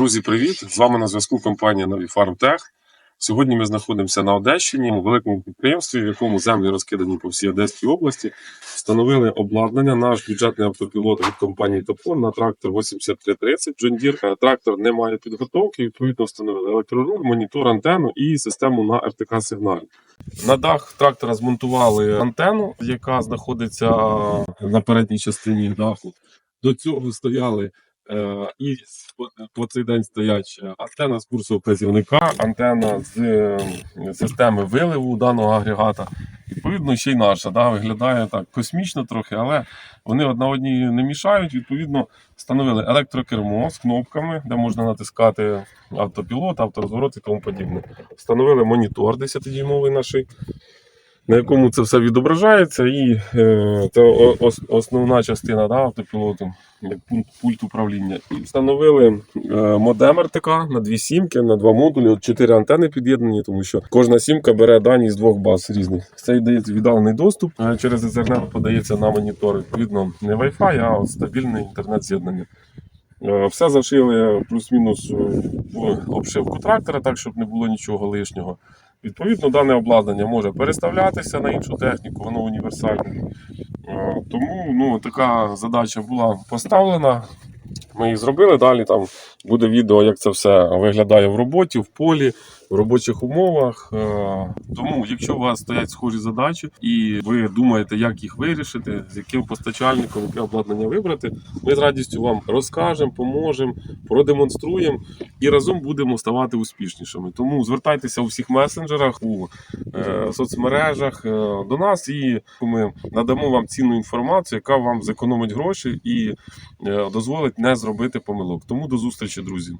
Друзі, привіт! З вами на зв'язку компанія Нові Фармтех. Сьогодні ми знаходимося на Одещині, у великому підприємстві, в якому землі розкидані по всій Одеській області. Встановили обладнання. Наш бюджетний автопілот від компанії Топон на трактор 8330 John Deere. Е, Трактор не має підготовки. Відповідно, встановили електроруль, монітор, антенну і систему на РТК сигналі. На дах трактора змонтували антенну, яка знаходиться на передній частині даху. До цього стояли і по, стоять ще антенна з курсу вказівника, антенна з е, системи виливу даного агрегата. Відповідно, ще й наша. Да, виглядає так космічно трохи, але вони одна одній не мішають. Відповідно, встановили електрокермо з кнопками, де можна натискати автопілот, авторозворот і тому подібне. Встановили монітор 10-дюймовий наший, на якому це все відображається, і е, це ос- основна частина да, автопілоту, як пункт пульт управління. І встановили е, модем РТК на дві сімки, на два модулі, от чотири антени під'єднані, тому що кожна сімка бере дані з двох баз різних. Це йде віддалений доступ е, через Ethernet подається на монітор. Відповідно, не Wi-Fi, а стабільне інтернет-з'єднання. Е, Все зашили плюс-мінус е, в обшивку трактора, так щоб не було нічого лишнього. Відповідно, дане обладнання може переставлятися на іншу техніку, воно універсальне. Тому ну, така задача була поставлена. Ми її зробили. Далі там буде відео, як це все виглядає в роботі, в полі, в робочих умовах. Е, Тому, якщо у вас стоять схожі задачі і ви думаєте, як їх вирішити, з яким постачальником, яке обладнання вибрати, ми з радістю вам розкажемо, поможемо, продемонструємо і разом будемо ставати успішнішими. Тому звертайтеся у всіх месенджерах, у е, соцмережах е, до нас, і ми надамо вам цінну інформацію, яка вам зекономить гроші і дозволить не зробити помилок. Тому до зустрічі, друзі.